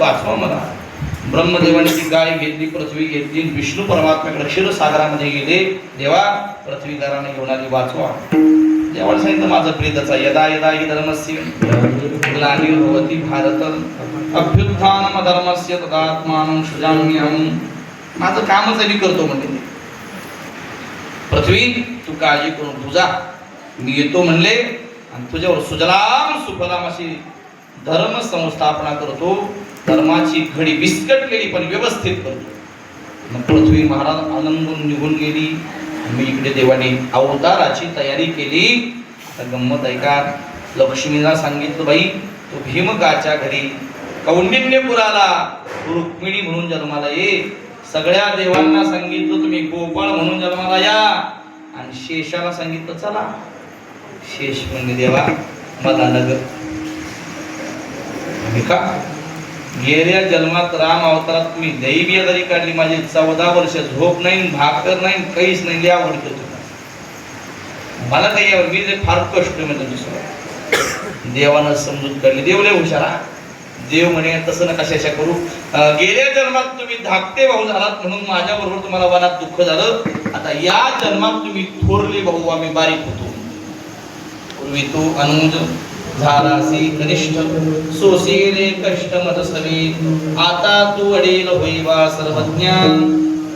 वाचवा मला. ब्रह्मदेवाने ती गाय घेतली पृथ्वी घेतली विष्णू परमात्म्याकडे क्षीरसागरामध्ये गेले. देवा पृथ्वीकाराने घेऊन आली वाचवा. देवाला सांगितलं माझं प्रियतचा यदा यदा ही धर्मस्य भवती भारत अभ्युत्थानम धर्मस्य तदात्मानं सृजाम्यहं माझं कामच आहे मी करतो म्हणले पृथ्वी तू काळजी करून तुझा मी येतो म्हणले आणि तुझ्यावर सुजलाम सुफलाम अशी धर्म संस्थापना करतो. धर्माची घडी विस्कटलेली पण व्यवस्थित करतो मग पृथ्वी महाराज आनंदून निघून गेली. मी इकडे देवाने अवताराची तयारी केली. आता गंमत ऐका लक्ष्मीला सांगितलं बाई तू भीमकाच्या घरी कौंडिन्यपुराला तू रुक्मिणी म्हणून जन्माला ये. सगळ्या देवांना सांगितलं तुम्ही गोपाळ म्हणून जन्माला या. आणि शेषाला सांगितलं चला. शेष म्हणजे देवा मला नगर. का? गेल्या जन्मात राम अवतारात तुम्ही दैवी बियादारी काढली. माझी चौदा वर्ष झोप नाही भाकर नाही काहीच नाही लई आवडतो तुला. मला काही आवड मी ते फार कष्ट म्हणजे दुसरं. देवानं समजून काढली. देव लय हुशार देव म्हणे तसं नका कशाशा करू. गेल्या जन्मात तुम्ही धाकटे भाऊ झालात म्हणून माझ्याबरोबर तुम्हाला वनात दुःख झालं. आता या जन्मात तुम्ही थोरले भाऊ आम्ही बारीक होतो. पूर्वी तो अनुज झालासी कनिष्ठ सोसी कष्ट मत सवे आता तू अडेल होईवा सर्वज्ञ.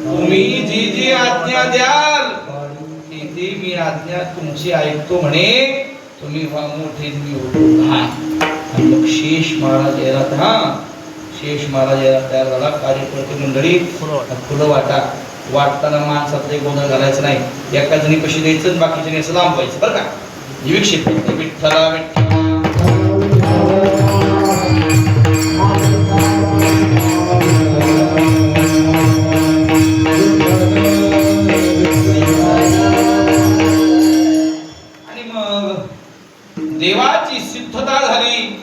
तुम्ही जी जी आज्ञा द्याल ती ती मी आज्ञा तुमची ऐकतो म्हणे. तुम्ही व्हा मोठे मी होतो लहान मग शेष महाराज येतात हा. शेष महाराज यायला तयार झाला कार्यकर्ते मंडळी फुलं वाटा. वाटताना माणसात एक गोंधळ घालायचं नाही. एका जणी कशी द्यायचं बाकीच्या असं लांबवायचं. बरं का? विक्षित विठ्ठला विठ्ठल. देवाची सिद्धता झाली.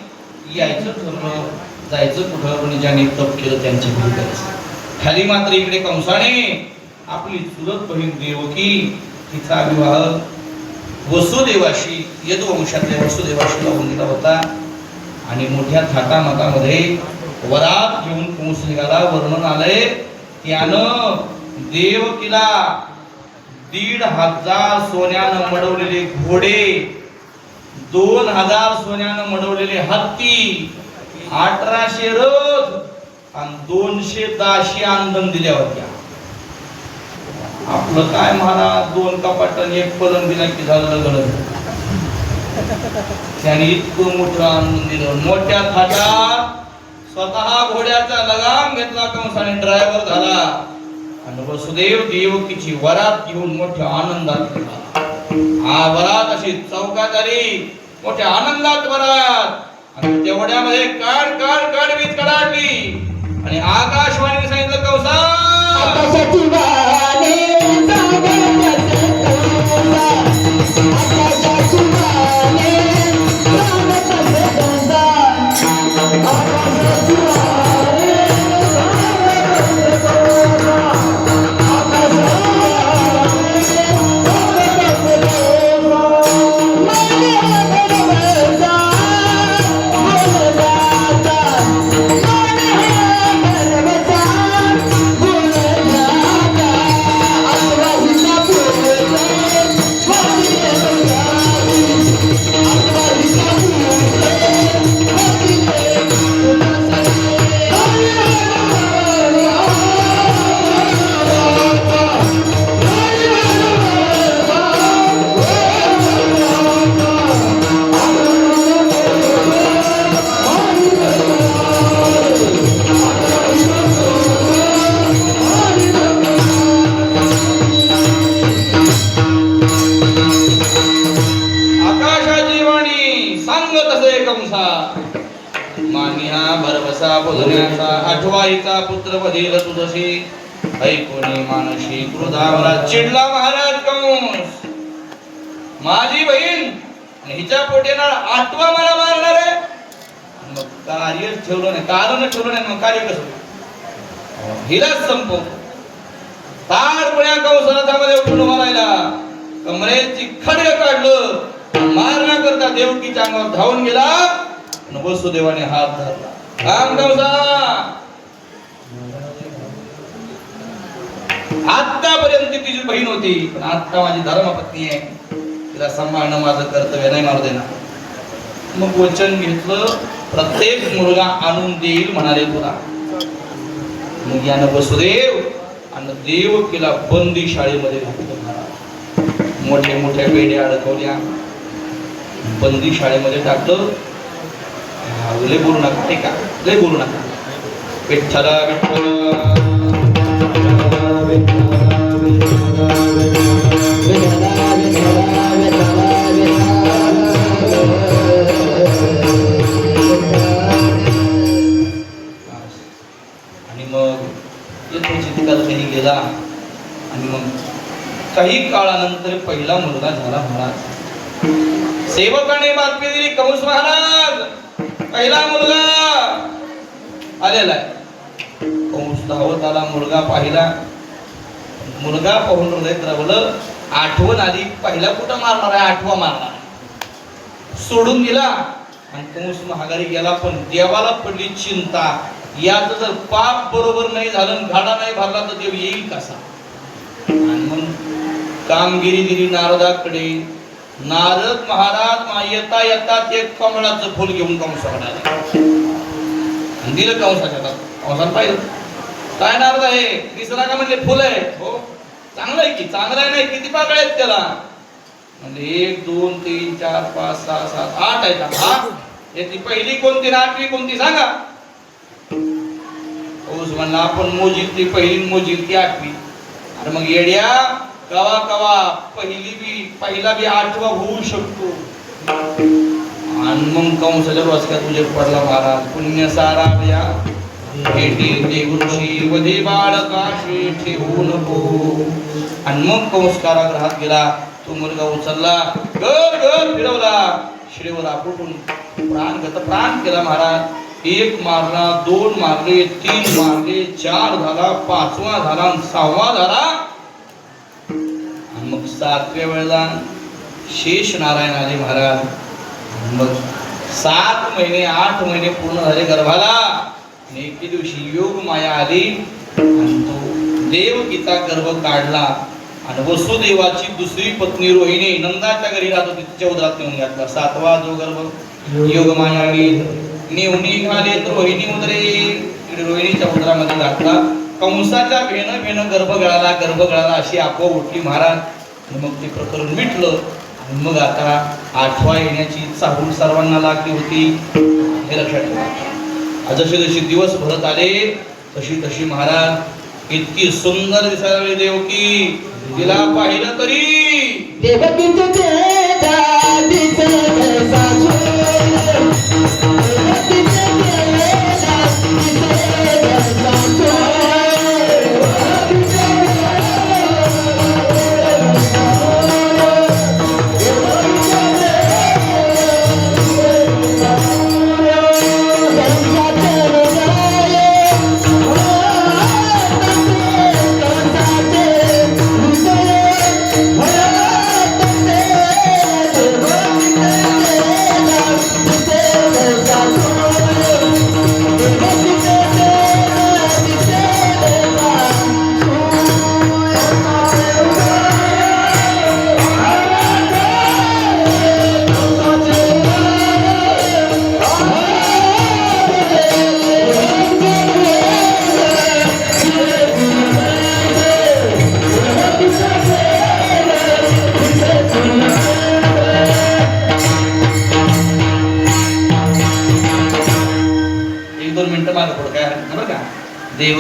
यायचं ठरलं जायचं कुठं पण ज्याने तप केलं त्यांची घरी खाली मात्र इकडे कंसाने आपली चुलत बहीण देवकी तिचा विवाह वसुदेवाशी यदुवंशातल्या वसुदेवाशी लावून दिला होता. आणि मोठ्या थाटामाटामध्ये वरात घेऊन पोहोच निघाला वर्णन आलंय त्यानं देवकीला दीड हजार सोन्यानं मडवलेले घोडे दोन हजार सोन्यानं मडवलेले हत्ती अठराशे रथ आणि दोनशे दाशी आंदन दिल्या होत्या आपलं काय महाराज दोन कपाट आणि एक पलंग दिला की झालं लग्न त्याने इतकं मोठं आनंद दिलं. मोठ्या थाटात स्वतः घोड्याचा लगाम घेतला कंसाने ड्रायव्हर झाला. आणि वसुदेव देवकीची वरात घेऊन मोठ्या आनंदात आ हा वरात अशी चौकात आली. मोठ्या आनंदात भरात. आणि तेवढ्यामध्ये काढ काढ काढ वीज कडाडली. आणि आकाशवाणीने सांगितलं कौसा ऐकोनी मानशी क्रोधावरा चिडला महाराज कंस माझी बहीण हिच्या पोटेना आठवा मला मारणार आहे. मग कार्य ठेवलं नाही कारण ठेवलं नाही मग कार्य कसं होईल? हिलाच संपव. ताडपण्या कंसनाथामध्ये उठून उभा राहिला. कमरेची खडग काढलं. मारण्याकरता देवकीच्या अंगावर धावून गेला. वसुदेवाने हात धरला. काम कंसा आतापर्यंत तिची बहीण होती पण आता माझी धर्मपत्नी आहे. तिला सांभाळणं माझं कर्तव्य नाही मारू देणार मग वचन घेतलं प्रत्येक मुलगा आणून देईल म्हणाले तुला. मग यानं बसुदेव आणि देव केला बंदी शाळेमध्ये घातलं महाराज मोठे मोठ्या पेढ्या अडकवल्या. बंदी शाळेमध्ये टाकलं. लय बोलू नका ठीक आहे? लय बोलू नका. विठ्ठला विठ्ठल आणि मग काही गेला. आणि मग काही काळानंतर पहिला मुलगा झाला महाराज. सेवकाने बातमी दिली कंस महाराज पहिला मुलगा आलेला आहे. कंस धावत आला मुलगा पाहिला. मुलगा पाहून हृदय द्रवलं आठवण आली पहिला कुठं मारणार आहे? आठवा मारणार सोडून दिला. आणि कंस महागारी गेला पण देवाला पडली चिंता. याचं जर पाप बरोबर नाही झालं घाडा नाही भरला तर देव येईल कसा? आणि मग कामगिरी दिली नारदाकडे. नारद महाराज येता येता ते कमळाचं फुल घेऊन कंसाकडे आले. दिलं कंसाच्या कंसाला पाहिजे काय नारद आहे? तिसरा का म्हणले फुल आहे हो. चांगलं आहे की? चांगलं आहे नाही किती पाकळ आहेत त्याला? म्हणजे एक दोन तीन चार पाच सहा सात आठ आहेत. आता. याची पहिली कोणती ना आठवी कोणती सांगा. पाऊस म्हणला आपण मोजील ती पहिली मोजील ती आठवी. अरे मग येड्या कवा कवा पहिली बी पहिला बी आठवा होऊ शकतो. आणि मग कंसाच्या रोजक्यात तुझे पडला महाराज. पुण्य सारा या भेटी वधे बाळकाशी ठेवू नको हो. आणि मग कंसकारागृहात गेला. तो मुलगा उचलला. घर घर फिरवला. शिडीवर आपटून प्राण गत प्राण केला महाराज. एक मारला दोन मारले तीन मारले चार झाला पाचवा झाला सहावा झाला. मग सातव्या वेळेला शेष नारायण आले महाराज. मग सात महिने आठ महिने पूर्ण झाले गर्भाला. आणि एके दिवशी योग माया आली आणि तो देवगीता गर्भ काढला. आणि वसुदेवाची दुसरी पत्नी रोहिणी नंदाच्या घरी राहत होती. तिच्या उदरात नेऊन घातला. सातवा जो गर्भ योग माया आली. नेवणी घाले तर रोहिणी उदरे. रोहिणीच्या उदरामध्ये घातला. कंसाच्या भेन भेन गर्भ गळाला गर्भ गळाला अशी आपोआप उठली महाराज. मग ते प्रकरण मिटलं. आणि मग आता आठवा येण्याची चाहूल सर्वांना लागली होती. हे लक्षात ठेवा. जसे जसे दिवस भरत आले तशी तशी महाराज इतकी सुंदर दिसायला लागली देवकी तिला पाहिलं तरी देवकीचे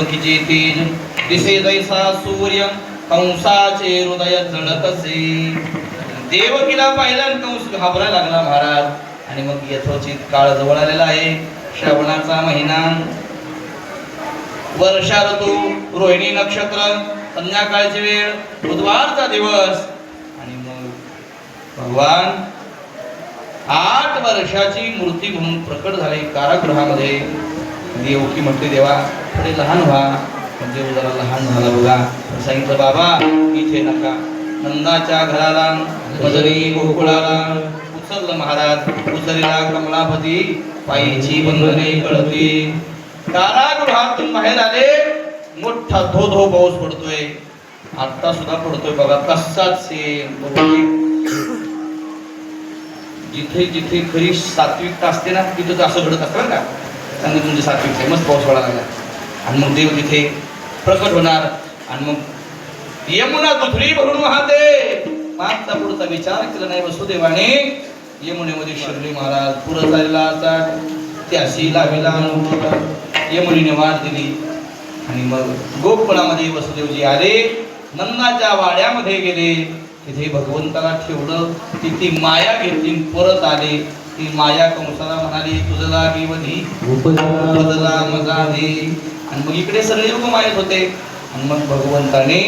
देवकीचे तेज दिसे दैसा सूर्य कंसाचे हृदय जळत असे देवकीला पाहिलं कंस घाबरायला लागला महाराज. आणि मग यथोचित काळ जवळ आलेला आहे. श्रवणाचा महिना. वर्षा ऋतू रोहिणी नक्षत्र संध्याकाळची वेळ बुधवारचा दिवस. आणि मग भगवान आठ वर्षाची मूर्ती म्हणून प्रकट झाली कारागृहामध्ये. म्हणजे देवकी म्हटली देवा. थोडे लहान व्हा. म्हणजे देव जरा लहान झाला बघा. सांगितलं बाबा इथे नका. नंदाच्या घराला मजरी गोकुळाला उचललं महाराज. उचलीला कमलापती पायीची बंधने कळती. कारागृहातून बाहेर आले मोठा धो धो पाऊस पडतोय. आता सुद्धा पडतोय बघा. कसाच जिथे जिथे खरी सात्विकता असते ना तिथं असं घडत असतं का? चांगली तुमची सात्विकता आहे. पाऊस पडायला लागला आणि मग देव तिथे प्रकट होणार. आणि मग यमुना दुधरी भरून वाहते. मागचा पुढचा विचार केला नाही वसुदेवाने. यमुनेमध्ये शिर्डी महाराज पुढं झालेला आता त्याशी लावेला यमुनीने वाट दिली. आणि मग गोकुळामध्ये वसुदेवजी आले. नंदाच्या वाड्यामध्ये गेले. तिथे भगवंताला ठेवलं ती ती माया घेतली परत आले. ती माया कंसाला म्हणाली तुझं लागी वधी बदला मजा दे. आणि मग इकडे सगळे लोक मायत होते. आणि मग भगवंताने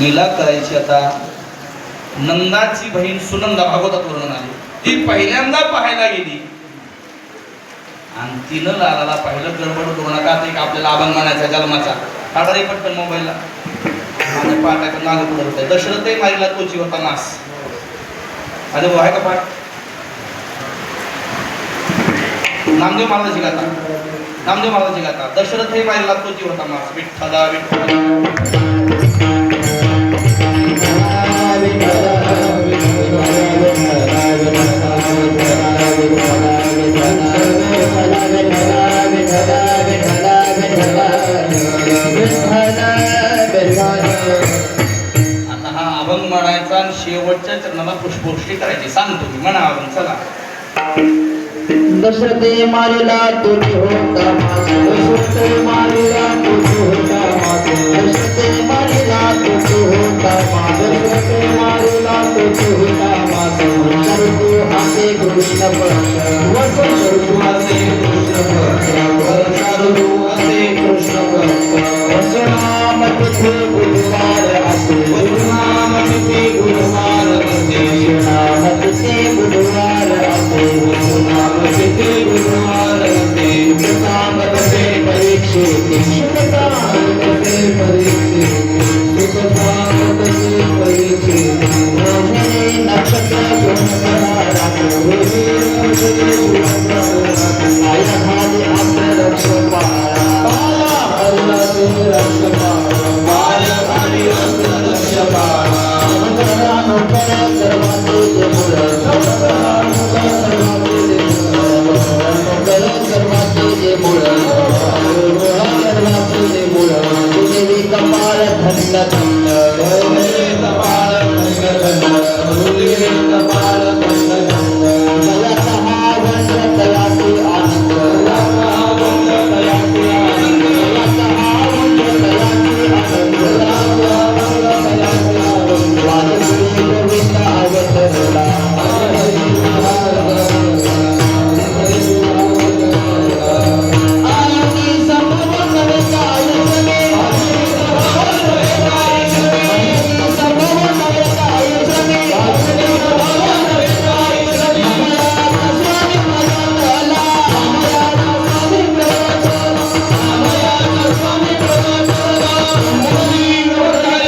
लीला करायची आता. नंदाची बहीण सुनंदा भागवतात वर्णन आली ती पहिल्यांदा पाहायला गेली. आणि तिनं लालाला पाहिलं गडबड करू नका ते आपल्याला अभंग म्हणायचा जन्माचा. काढा रे पटकन मोबाईलला. माझ्या पाठाकडे नाग पुढे होते दशरथही मारिला तो होता नास अरे भाऊ आहे का पाठ नामदेव महाराजाची गाथा नामदेव महाराजाची गाथा दशरथही मारिला तो होता नास विठ्ठला विठ्ठला आता हा अभंग म्हणायचा आणि शेवटच्या चरणाला पुष्पवृष्टी करायची. सांगतो मी म्हणा अभंग चला. दशरथे मारिला तुझी होता दशरथे मारिला तुझी होता दशरथे मारिला तुझी होता दशरथे मारिला तुझी होता मास कृष्ण पक्ष कृष्ण पक्ष तुझे मुळ वाचले मुळ तुझे कपाल थंड थंड